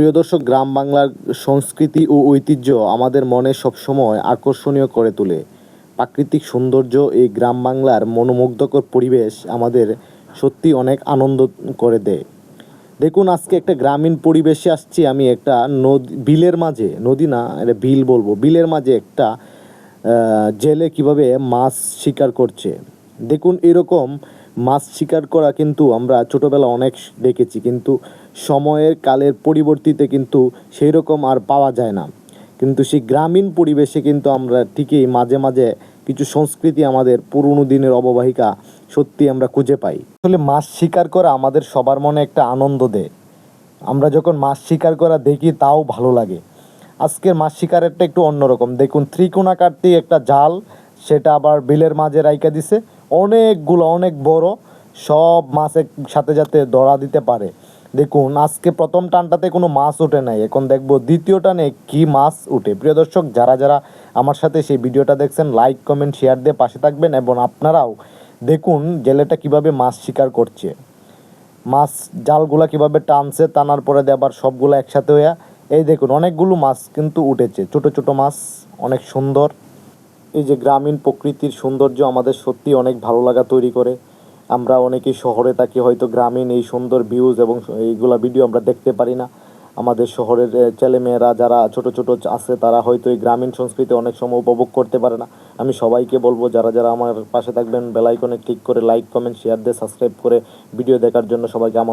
প্রিয় দর্শক, গ্রাম বাংলার সংস্কৃতি ও ঐতিহ্য আমাদের মনে সবসময় আকর্ষণীয় করে তোলে। প্রাকৃতিক সৌন্দর্য এই গ্রাম বাংলার মনোমুগ্ধকর পরিবেশ আমাদের সত্যি অনেক আনন্দ করে দেয়। দেখুন, আজকে একটা গ্রামীণ পরিবেশে আসছি আমি একটা নদী, বিলের মাঝে, নদী না, এটা বিল বলব। বিলের মাঝে একটা জেলে কীভাবে মাছ শিকার করছে। দেখুন, এরকম মাছ শিকার করা কিন্তু আমরা ছোটবেলা অনেক দেখেছি, কিন্তু সময়ের কালের পরিবর্তিতে কিন্তু সেই রকম আর পাওয়া যায় না। কিন্তু সেই গ্রামীণ পরিবেশে কিন্তু আমরা ঠিকই মাঝে মাঝে কিছু সংস্কৃতি আমাদের পুরনো দিনের অববাহিকা সত্যি আমরা খুঁজে পাই। আসলে মাছ শিকার করা আমাদের সবার মনে একটা আনন্দ দেয়। আমরা যখন মাছ শিকার করা দেখি তাও ভালো লাগে। আজকের মাছ শিকারেরটা একটু অন্যরকম। দেখুন ত্রিকোণাকারটি একটা জাল, সেটা আবার বিলের মাঝে রাইকা দিছে। অনেকগুলো, অনেক বড়, সব মাছের সাথে যাতে ধরা দিতে পারে। দেখুন, আজকে প্রথম টানটাতে কোনো মাছ ওঠে নাই, এখন দেখব দ্বিতীয় টানে কি মাছ উঠে। প্রিয় দর্শক, যারা যারা আমার সাথে সেই ভিডিওটা দেখছেন লাইক কমেন্ট শেয়ার দিয়ে পাশে থাকবেন এবং আপনারাও দেখুন জেলেটা কীভাবে মাছ শিকার করছে। মাছ জালগুলা কীভাবে টানছে, টানার পরে দিয়ে আবার সবগুলো একসাথে হয়ে এই দেখুন, অনেকগুলো মাছ কিন্তু উঠেছে। ছোট ছোট মাছ, অনেক সুন্দর। এই যে গ্রামীণ প্রকৃতির সৌন্দর্য আমাদের সত্যি অনেক ভালো লাগা তৈরি করে। আমরা অনেকেই শহরে থাকি, হয়তো গ্রামীণ এই সুন্দর ভিউজ এবং এইগুলা ভিডিও আমরা দেখতে পারি না। আমাদের শহরের ছেলেমেয়েরা যারা ছোট ছোট আছে, তারা হয়তো এই গ্রামীণ সংস্কৃতি অনেক সময় উপভোগ করতে পারে না। আমি সবাইকে বলব, যারা যারা আমার পাশে থাকবেন বেলাইকনে ক্লিক করে লাইক কমেন্ট শেয়ার দিয়ে সাবস্ক্রাইব করে ভিডিও দেখার জন্য সবাইকে আমার